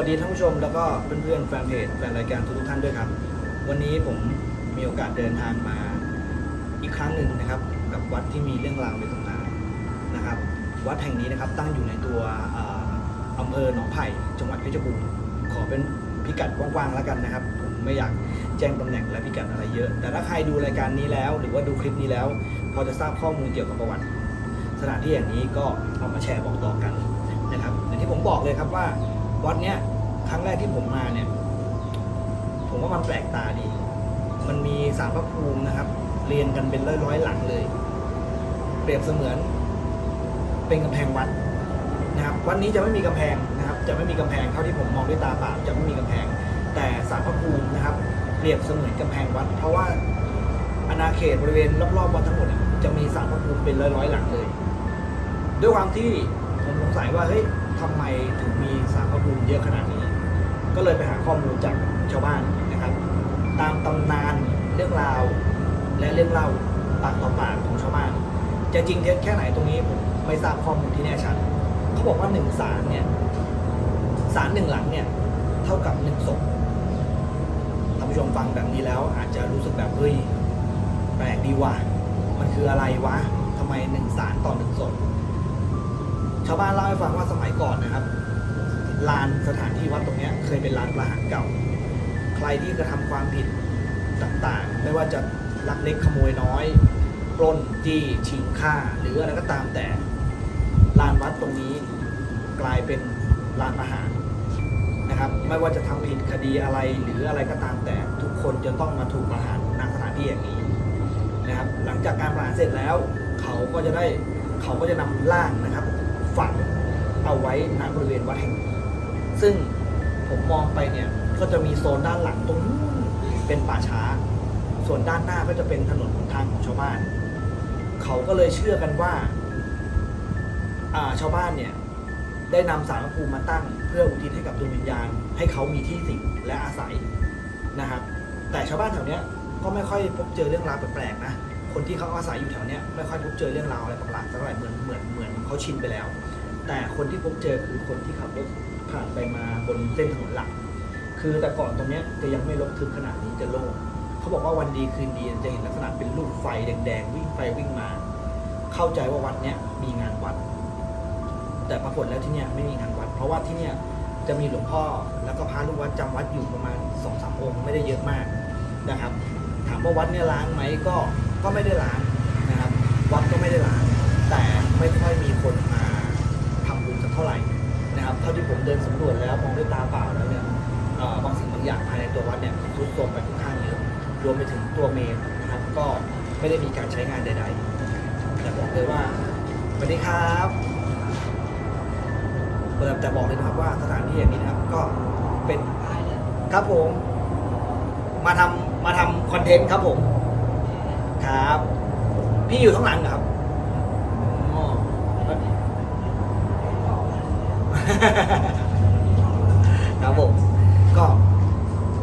สวัสดีท่านผู้ชมแล้วก็เพื่อนๆแฟนเพจแฟนรายการทุกๆท่านด้วยครับ วันนี้ผมมีโอกาสเดินทางมาอีกครั้งหนึ่งนะครับ กับวัดที่มีเรื่องราวในตำนานนะครับ วัดแห่งนี้นะครับตั้งอยู่ในตัวเอ่ออำเภอหนองไผ่จังหวัดเพชรบูรณ์ขอเป็นพิกัดกว้างๆแล้วกันนะครับ ผมไม่อยากแจ้งตำแหน่งและพิกัดอะไรเยอะ แต่ถ้าใครดูรายการนี้แล้ว หรือว่าดูคลิปนี้แล้ว พอจะทราบข้อมูลเกี่ยวกับประวัติ สถานที่อย่างนี้ก็เอามาแชร์บอกต่อกันนะครับอย่างที่ผมบอกเลยครับว่า วัดเนี้ยครั้งแรกที่ผมมาเนี่ย ผมว่ามันแปลกตาดี มันมีสารพระภูมินะครับ เรียงกันเป็นร้อยๆหลังเลย เปรียบเสมือน เป็นกำแพงวัดนะครับ วัดนี้จะไม่มีกำแพงนะครับ จะไม่มีกำแพงเท่าที่ผมมองด้วยตาเปล่าจะไม่มีกำแพง แต่สารพระภูมินะครับ เปรียบเสมือนกำแพงวัด เพราะว่าอาณาเขตบริเวณรอบๆวัดทั้งหมดจะมีสารพระภูมิเป็นร้อยๆหลังเลย ด้วยความที่ผมสงสัยว่าเฮ้ย ทำไมถึงมีสารพระภูมิเยอะขนาดนี้ ก็เลยไปหาข้อมูลจากชาวบ้านนะครับ ตามตำนานเรื่องราว และเรื่องเล่าปากต่อปากของชาวบ้านจะจริงเท็จแค่ไหนตรงนี้ผมไม่ทราบข้อมูลที่แน่ชัดเขาบอกว่าหนึ่งสารเนี่ยสารหนึ่งหลังเนี่ย เท่ากับหนึ่งศพท่านผู้ชมฟังแบบนี้แล้ว อาจจะรู้สึกแบบเฮ้ยแปลกดีว่ะมันคืออะไรวะทำไมหนึ่งสารต่อหนึ่งศพาวบ้านเล่าให้ฟังว่าสมัยก่อนนะครับลานสถานที่วัดตรงนี้เคยเป็นลานประหารเก่า ใครที่กระทำความผิดต่างๆ ไม่ว่าจะลักเล็กขโมยน้อยปล้นจี้ชิงฆ่า หรืออะไรก็ตามแต่ลานวัดตรงนี้กลายเป็นลานประหารนะครับ ไม่ว่าจะทำผิดคดีอะไรหรืออะไรก็ตามแต่ทุกคนจะต้องมาถูกประหารณสถานที่อย่างนี้นะครับ หลังจากการประหารเสร็จแล้ว เขาก็จะได้เขาก็จะนำร่างนะครับ ฝังเอาไว้ณบริเวณวัดแห่งนี้ซึ่งผมมองไปเนี่ยก็จะมีโซนด้านหลังตรงนู้นเป็นป่าช้า ส่วนด้านหน้าก็จะเป็นถนนหนทางของชาวบ้าน เขาก็เลยเชื่อกันว่าาชาวบ้านเนี่ยได้นำสารพระภูมิมาตั้ง เพื่ออุทิศให้กับดวงวิญญาณ ให้เขามีที่สิงและอาศัยนะครับแต่ชาวบ้านแถวเนี้ยก็ไม่ค่อยพบเจอเรื่องราวแปลกๆนะคนที่เขาอาศัยอยู่แถวเนี้ยไม่ค่อยพบเจอเรื่องราวอะไรประหลาดสักเท่าไหร่เหมือนเหมือน เขาชินไปแล้ว แต่คนที่พบเจอคือคนที่ขับรถผ่านไปมาบนเส้นถนนหลัก คือแต่ก่อนตรงนี้จะยังไม่รกทึบขนาดนี้จะโล่งเขาบอกว่าวันดีคืนดีจะเห็นลักษณะเป็นลูกไฟแดงๆวิ่งไปวิ่งมา เข้าใจว่าวัดเนี้ยมีงานวัด แต่ปรากฏแล้วที่เนี้ยไม่มีงานวัด เพราะว่าที่เนี้ยจะมีหลวงพ่อแล้วก็พระลูกวัดจำวัดอยู่ประมาณสองสามองค์ไม่ได้เยอะมากนะครับ ถามว่าวัดเนี่ยล้างไหมก็ก็ไม่ได้ล้างนะครับ วัดก็ไม่ได้ล้างแต่ ไม่ค่อยมีคนมาทำบุญสักเท่าไหร่นะครับเท่าที่ผมเดินสำรวจแล้วมองด้วยตาเปล่าแล้วเนี่ยเอ่อบางสิ่งบางอย่างภายในตัววัดเนี่ยทรุดโทรมไปค่อนข้างเยอะรวมไปถึงตัวเมนนะครับก็ไม่ได้มีการใช้งานใด ๆ แต่บอกเลยว่าสวัสดีครับแต่บอกเลยนะครับว่าสถานที่อย่างนี้นะครับก็เป็นครับผม มาทำมาทำคอนเทนต์ครับผม ครับ พี่อยู่ข้างหลังเหรอครับอ๋อ ครับผมก็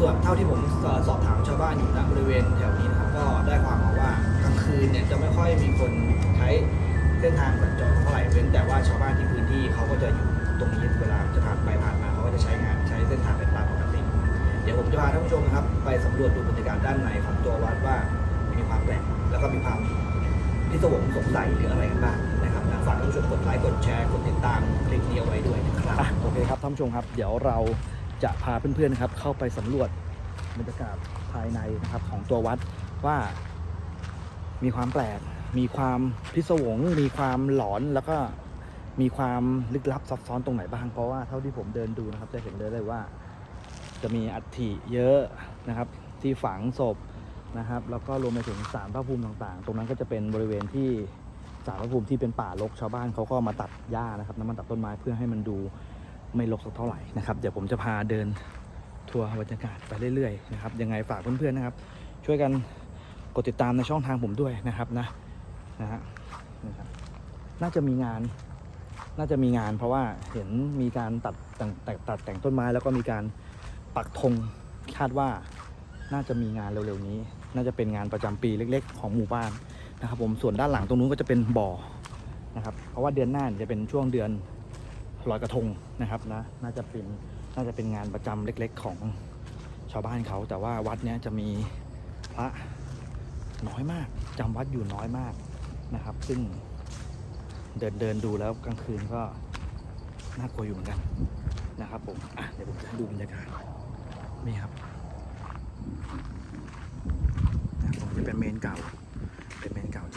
ส่วนเท่าที่ผมสอบถามชาวบ้านอยู่ณบริเวณแถวนี้นะครับก็ได้ความมาว่ากลางคืนเนี่ยจะไม่ค่อยมีคนใช้เส้นทางสัญจรเท่าไหร่เว้นแต่ว่าชาวบ้านที่พื้นที่เขาก็จะอยู่ตรงนี้เวลาจะผ่านไปผ่านมาเขาก็จะใช้งานใช้เส้นทางเป็นตามปกติเดี๋ยวผมจะพาท่านผู้ชมนะครับ ไปสำรวจดูบรรยากาศด้านในของตัววัดว่ามีความแปลกแล้วก็มีความพิศวงสงสัยหรืออะไรกันบ้าง ฝากท่านผู้ชมกดไลค์กดแชร์กดติดตามคลิปนี้เอาไว้ด้วยนะครับโอเคครับท่านผู้ชมครับ เดี๋ยวเราจะพาเพื่อนๆนะครับ เข้าไปสำรวจบรรยากาศภายในนะครับ ของตัววัดว่ามีความแปลก มีความพิศวง มีความหลอนแล้วก็มีความลึกลับซับซ้อนตรงไหนบ้าง เพราะว่าเท่าที่ผมเดินดูนะครับจะเห็นเลยเลยว่า จะมีอัฐิเยอะนะครับ ที่ฝังศพนะครับ แล้วก็รวมไปถึงสารพระภูมิต่างๆ ตรงนั้นก็จะเป็นบริเวณที่ สารพระภูมิที่เป็นป่ารกชาวบ้านเขาก็มาตัดหญ้านะครับน้ำมันตัดต้นไม้เพื่อให้มันดูไม่รกสักเท่าไหร่นะครับเดี๋ยวผมจะพาเดินทัวร์บรรยากาศไปเรื่อยๆนะครับยังไงฝากเพื่อนๆนะครับ ช่วยกันกดติดตามในช่องทางผมด้วยนะครับนะนะฮะนะครับน่าจะมีงานน่าจะมีงานเพราะว่าเห็นมีการตัดแต่งตัดตัดแต่งต้นไม้แล้วก็มีการปักธงคาดว่าน่าจะมีงานเร็วๆนี้ น่าจะเป็นงานประจำปีเล็ก ๆ ของหมู่บ้าน นะครับผมส่วนด้านหลังตรงนู้นก็จะเป็นบ่อนะครับ เพราะว่าเดือนหน้าจะเป็นช่วงเดือนลอยกระทงนะครับนะน่าจะเป็นน่าจะเป็นงานประจำเล็ก ๆ ของชาวบ้านเขาแต่ว่าวัดเนี้ยจะมีพระน้อยมากจำวัดอยู่น้อยมากนะครับ ซึ่งเดินเดินดูแล้วกลางคืนก็น่ากลัวอยู่เหมือนกันนะครับผมอะเดี๋ยวผมจะให้ดูบรรยากาศนี่ครับนะตรงนี้เป็นเมนเก่เป็นเมนเก่า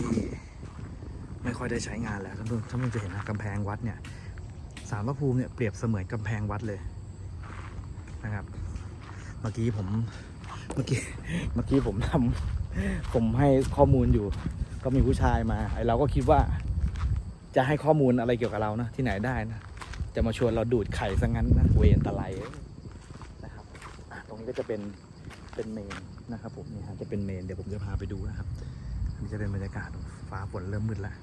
ที่ไม่ค่อยได้ใช้งานแล้วท่านผู้ท่านผู้ชมจะเห็นนะกำแพงวัดเนี่ยสารพระภูมิเนี่ยเปรียบเสมือนกำแพงวัดเลยนะครับ เมื่อกี้ผมเมื่อกี้เมื่อกี้ผมทำผมให้ข้อมูลอยู่ ก็มีผู้ชายมาไอเราก็คิดว่า จะให้ข้อมูลอะไรเกี่ยวกับเรานะที่ไหนได้นะจะมาชวนเราดูดไข่ซะงั้นนะเวรตะไลนะครับตรงนี้ก็จะเป็นเป็นเมนนะครับผมนี่ฮะจะเป็นเมนเดี๋ยวผมจะพาไปดูนะครับ นนี้จะเป็นบรรยากาศฟ้าฝนเริ่มมืดแล้ว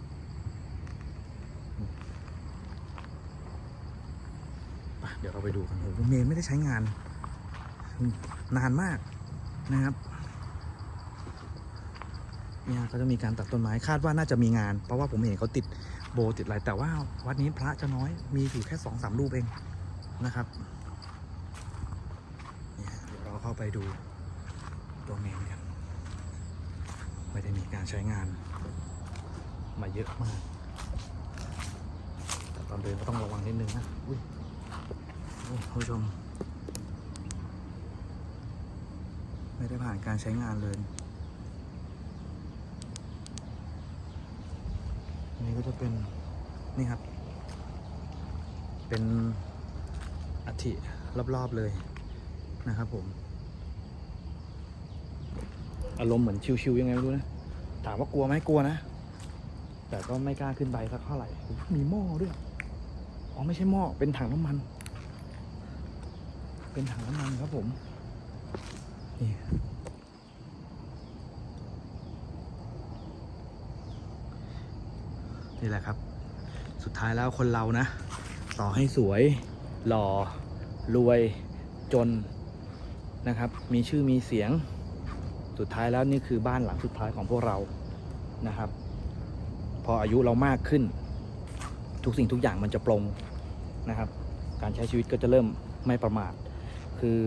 เดี๋ยวเราไปดูกันโอ้โหเมนไม่ได้ใช้งาน นานมากนะครับเนี่ยเขาจะมีการตัดต้นไม้คาดว่าน่าจะมีงาน เพราะว่าผมเห็นเขาติดโบติดอะไรแต่ว่าวัดนี้พระจะน้อยมีอยู่แค่สองสามรูปเองนะครับเนี่ยเดี๋ยวเราเข้าไปดูตัวเมนกัน ไม่ได้มีการใช้งานมาเยอะมาก แต่ตอนเดินก็ต้องระวังนิดนึงนะ อุ้ยโอ้ท่านผู้ชม ไม่ได้ผ่านการใช้งานเลยนนี้ก็จะเป็น นี่ครับ เป็นอัฐิรอบๆเลยนะครับผม อารมณ์เหมือนชิวๆยังไงไม่รู้นะ ถามว่ากลัวไหมกลัวนะ แต่ก็ไม่กล้าขึ้นไปสักเท่าไหร่ มีหม้อด้วย อ๋อไม่ใช่หม้อ เป็นถังน้ำมัน เป็นถังน้ำมันครับผม นี่นี่แหละครับ สุดท้ายแล้วคนเรานะ ต่อให้สวย หล่อ รวย จนนะครับ มีชื่อมีเสียง สุดท้ายแล้วนี่คือบ้านหลังสุดท้ายของพวกเรานะครับ พออายุเรามากขึ้น ทุกสิ่งทุกอย่างมันจะปรงนะครับ การใช้ชีวิตก็จะเริ่มไม่ประมาท คือ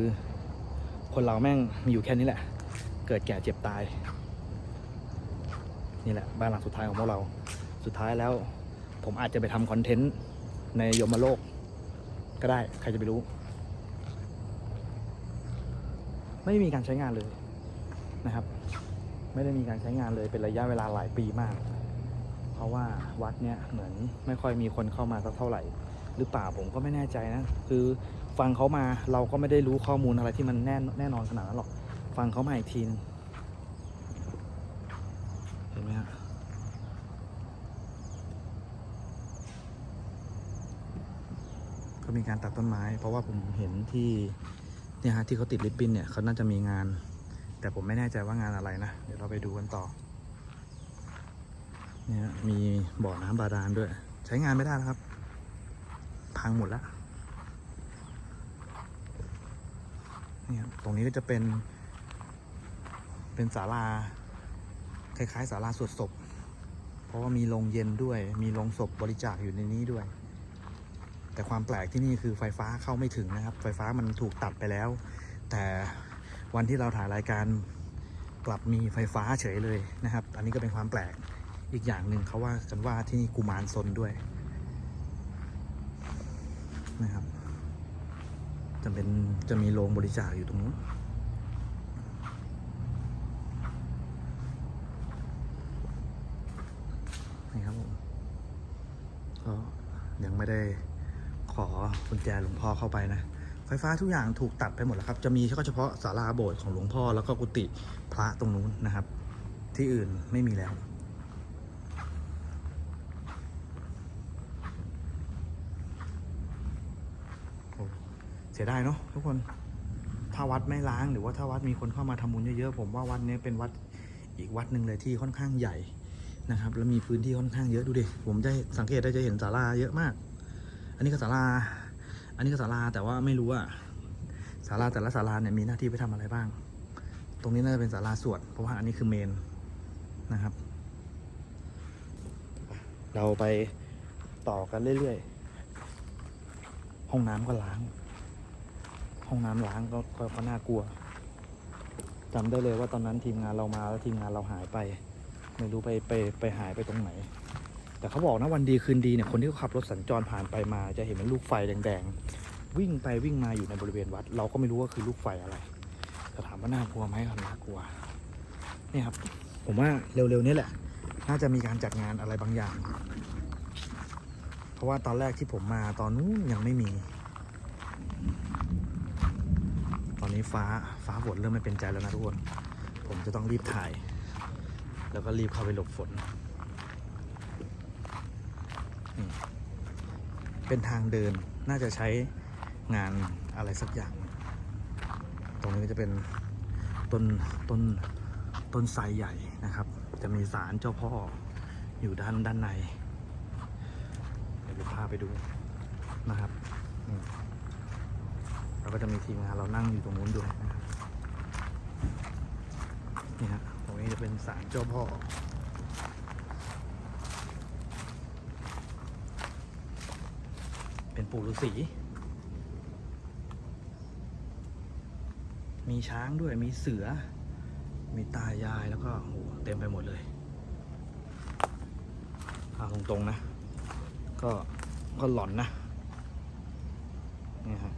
คนเราแม่งมีอยู่แค่นี้แหละ เกิดแก่เจ็บตาย นี่แหละบ้านหลังสุดท้ายของพวกเรา สุดท้ายแล้วผมอาจจะไปทำคอนเทนต์ในยมโลก ก็ได้ใครจะไปรู้ ไม่มีการใช้งานเลย นะครับ ไม่ได้มีการใช้งานเลยเป็นระยะเวลาหลายปีมาก เพราะว่าวัดเนี้ยเหมือนไม่ค่อยมีคนเข้ามาสักเท่าไหร่ หรือเปล่าผมก็ไม่แน่ใจนะ คือฟังเขามาเราก็ไม่ได้รู้ข้อมูลอะไรที่มันแน่แน่นอนขนาดนั้นหรอก ฟังเขามาอีกทีนึงเห็นไหมฮะก็มีการตัดต้นไม้ เพราะว่าผมเห็นที่เนี่ยฮะที่เขาติดริบบิ้นเนี่ยเขาน่าจะมีงาน แต่ผมไม่แน่ใจว่างานอะไรนะ เดี๋ยวเราไปดูกันต่อ เนี่ยมีบ่อน้ำบาดาลด้วย ใช้งานไม่ได้แล้วครับ พังหมดแล้วเนี่ครับตรงนี้ก็จะเป็น เป็นศาลาคล้ายๆศาลาสวดศพ เพราะว่ามีโรงเย็นด้วย มีโรงศพบริจาคอยู่ในนี้ด้วย แต่ความแปลกที่นี่คือไฟฟ้าเข้าไม่ถึงนะครับ ไฟฟ้ามันถูกตัดไปแล้ว แต่ วันที่เราถ่ายรายการกลับมีไฟฟ้าเฉยเลยนะครับ อันนี้ก็เป็นความแปลกอีกอย่างหนึ่งเขาว่ากันว่าที่นี่กุมารซนด้วยนะครับจะเป็นจะมีโรงบริจาคอยู่ตรงนู้นนี่ครับผมก็ยังไม่ได้ขอกุญแจหลวงพ่อเข้าไปนะ ไฟฟ้าทุกอย่างถูกตัดไปหมดแล้วครับ จะมีเฉพาะศาลาโบสถ์ของหลวงพ่อแล้วก็กุฏิพระตรงนู้นนะครับ ที่อื่นไม่มีแล้วโอ้เสียดายเนาะทุกคนถ้าวัดไม่ล้างหรือว่าถ้าวัดมีคนเข้ามาทำบุญเยอะๆผมว่าวัดนี้เป็นวัดอีกวัดหนึ่งเลยที่ค่อนข้างใหญ่นะครับ แล้วมีพื้นที่ค่อนข้างเยอะดูดิผมได้สังเกตได้จะเห็นศาลาเยอะมาก อันนี้ก็ศาลา นนี้ก็ศาลาแต่ว่าไม่รู้ว่าศาลาแต่ละศาลาเนี่ยมีหน้าที่ไปทำอะไรบ้าง ตรงนี้น่าจะเป็นศาลาสวดเพราะว่าอันนี้คือเมนนะครับ เราไปต่อกันเรื่อยๆ ห้องน้ำก็ล้าง ห้องน้ำล้างก็ก็ก็น่ากลัวจำได้เลยว่าตอนนั้นทีมงานเรามาแล้วทีมงานเราหายไป ไม่รู้ไปไปไปหายไปตรงไหน แต่เขาบอกนะวันดีคืนดีเนี่ยคนที่เขาขับรถสัญจรผ่านไปมา จะเห็นเป็นลูกไฟแดงๆวิ่งไปวิ่งมาอยู่ในบริเวณวัด เราก็ไม่รู้ว่าคือลูกไฟอะไรแต่ถามว่าน่ากลัวไหมครับน่ากลัวเนี่ยครับ ผมว่าเร็วๆนี้แหละ น่าจะมีการจัดงานอะไรบางอย่าง เพราะว่าตอนแรกที่ผมมาตอนนู้นยังไม่มี ตอนนี้ฟ้าฟ้าฝนเริ่มไม่เป็นใจแล้วนะทุกคน ผมจะต้องรีบถ่าย แล้วก็รีบเข้าไปหลบฝน เป็นทางเดินน่าจะใช้งานอะไรสักอย่าง ตรงนี้ก็จะเป็นต้นต้นต้นไทรใหญ่นะครับ จะมีศาลเจ้าพ่ออยู่ด้านด้านใน เดี๋ยวพาไปดูนะครับแล้วก็จะมีทีมงานเรานั่งอยู่ตรงนู้นด้วยนะครับนี่ฮะตรงนี้จะเป็นศาลเจ้าพ่อ เปู่ฤาษีมีช้างด้วยมีเสือ มีตายายแล้วก็โหเต็มไปหมดเลยเอาตรงๆนะ ก็ก็หลอนนะนี่ฮะ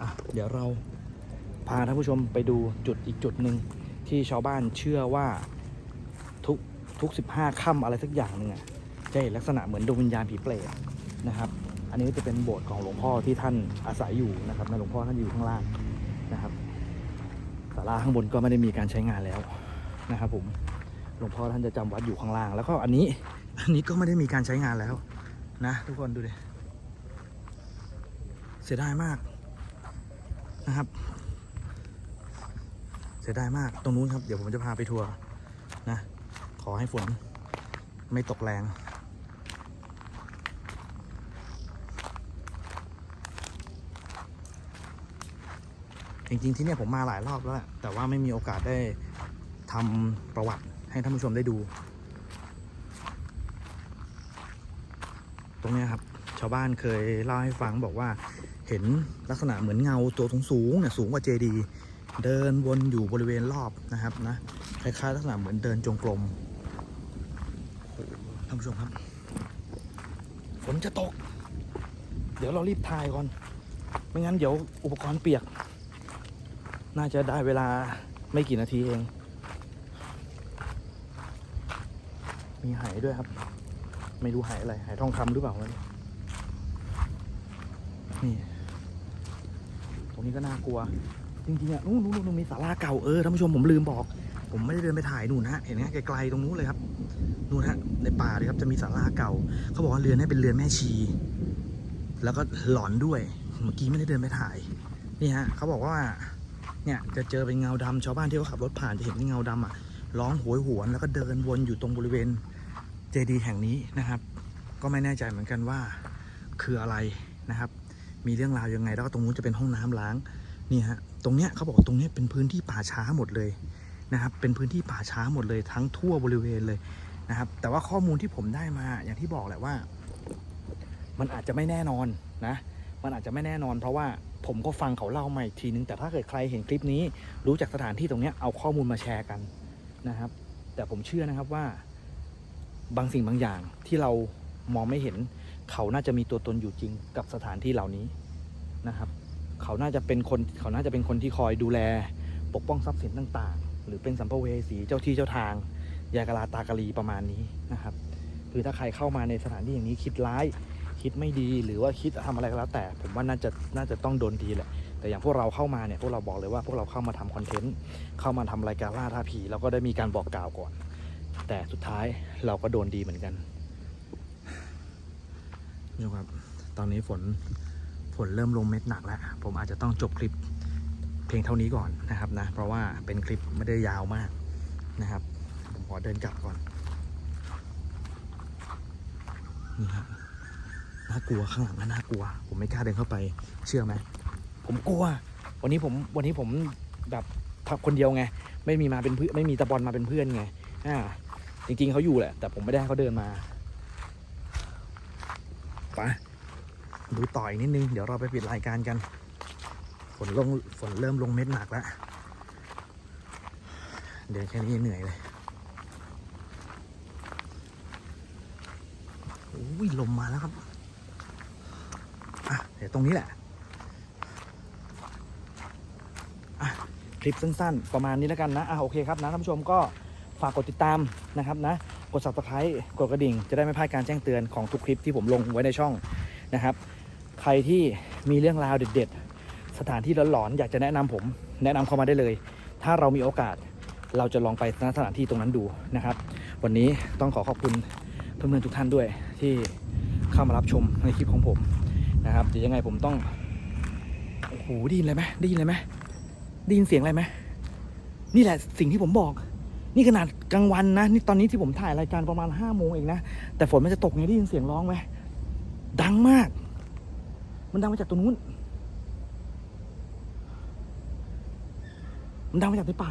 อะเดี๋ยวเราพาท่านผู้ชมไปดูจุดอีกจุดหนึ่งที่ชาวบ้านเชื่อว่าทุกทุกสิบห้าค่ำอะไรสักอย่างหนึ่งอะจะเห็นลักษณะเหมือนดวงวิญญาณผีเปรต นะครับ อันนี้ก็จะเป็นโบสถ์ของหลวงพ่อที่ท่านอาศัยอยู่นะครับนะหลวงพ่อท่านอยู่ข้างล่างนะครับศาลาข้างบนก็ไม่ได้มีการใช้งานแล้วนะครับผมหลวงพ่อท่านจะจำวัดอยู่ข้างล่าง แล้วก็อันนี้อันนี้ก็ไม่ได้มีการใช้งานแล้วนะทุกคนดูดิเสียดายมากนะครับ เสียดายมากตรงนู้นครับ เดี๋ยวผมจะพาไปทัวร์นะ ขอให้ฝนไม่ตกแรง จริงๆที่เนี่ยผมมาหลายรอบแล้วแหละแต่ว่าไม่มีโอกาสได้ทำประวัติให้ท่านผู้ชมได้ดู ตรงเนี้ยครับชาวบ้านเคยเล่าให้ฟังบอกว่าเห็นลักษณะเหมือนเงาตัวสูงๆเนี่ยสูงกว่าเจดีเดินวนอยู่บริเวณรอบนะครับนะคล้ายๆลักษณะเหมือนเดินจงกรมท่านผู้ชมครับฝนจะตก เดี๋ยวเรารีบถ่ายก่อน ไม่งั้นเดี๋ยวอุปกรณ์เปียก น่าจะได้เวลาไม่กี่นาทีเอง มีไหด้วยครับ ไม่รู้หายอะไร หายทองคำหรือเปล่าวะนี่นี่ ตรงนี้ก็น่ากลัว จริงๆอะนู่นนู่นนู่นมีศาลาเก่าเออท่านผู้ชมผมลืมบอก ผมไม่ได้เดินไปถ่ายนู่นฮะ เห็นไหมไกลๆตรงนู้นเลยครับ นู่นฮะ ในป่าเลยครับจะมีศาลาเก่า เขาบอกว่าเรือนนี้เป็นเรือนแม่ชี แล้วก็หลอนด้วย เมื่อกี้ไม่ได้เดินไปถ่าย นี่ฮะเขาบอกว่า เนี่ยจะเจอเป็นเงาดำชาวบ้านที่เขาขับรถผ่านจะเห็นเป็นเงาดำอะร้องโหยหวนแล้วก็เดินวนอยู่ตรงบริเวณเจดีย์แห่งนี้นะครับ ก็ไม่แน่ใจเหมือนกันว่าคืออะไรนะครับ มีเรื่องราวยังไงแล้วก็ตรงนู้นจะเป็นห้องน้ำล้างนี่ฮะตรงเนี้ยเขาบอกตรงเนี้ยเป็นพื้นที่ป่าช้าหมดเลยนะครับเป็นพื้นที่ป่าช้าหมดเลยทั้งทั่วบริเวณเลยนะครับ แต่ว่าข้อมูลที่ผมได้มาอย่างที่บอกแหละว่า มันอาจจะไม่แน่นอนนะ มันอาจจะไม่แน่นอน เพราะว่าผมก็ฟังเขาเล่ามาอีกทีนึง แต่ถ้าเกิดใครเห็นคลิปนี้รู้จากสถานที่ตรงนี้เอาข้อมูลมาแชร์กันนะครับ แต่ผมเชื่อนะครับว่า บางสิ่งบางอย่างที่เรามองไม่เห็น เขาน่าจะมีตัวตนอยู่จริงกับสถานที่เหล่านี้นะครับ เขาน่าจะเป็นคนเขาน่าจะเป็นคนที่คอยดูแล ปกป้องทรัพย์สินต่าง ๆ หรือเป็นสัมภเวสีเจ้าที่เจ้าทางยากลาตากลีประมาณนี้นะครับคือถ้าใครเข้ามาในสถานที่อย่างนี้คิดร้าย คิดไม่ดีหรือว่าคิดทำอะไรก็แล้วแต่ ผมว่าน่าจะน่าจะต้องโดนดีแหละแต่อย่างพวกเราเข้ามาเนี่ยพวกเราบอกเลยว่าพวกเราเข้ามาทำคอนเทนต์เข้ามาทำรายการล่าท่าผีแล้วก็ได้มีการบอกกล่าวก่อน แต่สุดท้ายเราก็โดนดีเหมือนกันนี่ครับตอนนี้ฝนฝนเริ่มลงเม็ดหนักแล้ว ผมอาจจะต้องจบคลิปเพียงเท่านี้ก่อนนะครับนะ เพราะว่าเป็นคลิปไม่ได้ยาวมากนะครับ ผมขอเดินกลับก่อน นี่ครับ น่ากลัวข้างหลังก็น่ากลัว ผมไม่กล้าเดินเข้าไป เชื่อไหมผมกลัว วันนี้ผมวันนี้ผมแบบทับคนเดียวไง ไม่มีมาเป็นเพื่อนไม่มีตะบอลมาเป็นเพื่อนไงอ่าจริงๆเขาอยู่แหละ แต่ผมไม่ได้เขาเดินมาไปดูต่ออีกนิดนึง เดี๋ยวเราไปปิดรายการกัน ฝนลงฝนเริ่มลงเม็ดหนักแล้ว เดินแค่นี้เหนื่อยเลยโอ้ยลมมาแล้วครับ อะเดี๋ยวตรงนี้แหละอะคลิปสั้นๆ ประมาณนี้แล้วกันนะอะโอเคครับนะท่านผู้ชมก็ฝากกดติดตามนะครับนะกด subscribe กดกระดิ่ง จะได้ไม่พลาดการแจ้งเตือนของทุกคลิปที่ผมลงไว้ในช่องนะครับ ใครที่มีเรื่องราวเด็ด ๆ สถานที่หลอนๆอยากจะแนะนำผม แนะนำเข้ามาได้เลย ถ้าเรามีโอกาสเราจะลองไปสถานที่ตรงนั้นดูนะครับ วันนี้ต้องขอขอบคุณเพื่อนๆทุกท่านด้วยที่เข้ามารับชมในคลิปของผม นะครับเดี๋ยวยังไงผมต้องโอ้โหได้ยินอะไรไหมได้ยินอะไรไหมได้ยินเสียงอะไรไหมนี่แหละสิ่งที่ผมบอก นี่ขนาดกลางวันนะนี่ตอนนี้ที่ผมถ่ายรายการประมาณห้าโมงเองนะแต่ฝนมันจะตกไงได้ยินเสียงร้องไหมดังมาก มันดังมาจากตรงนู้น มันดังมาจากในป่า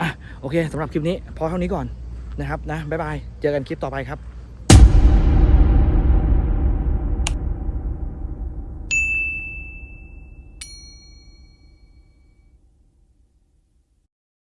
อะโอเคสำหรับคลิปนี้พอเท่านี้ก่อนนะครับนะบ๊ายบาย เจอกันคลิปต่อไปครับ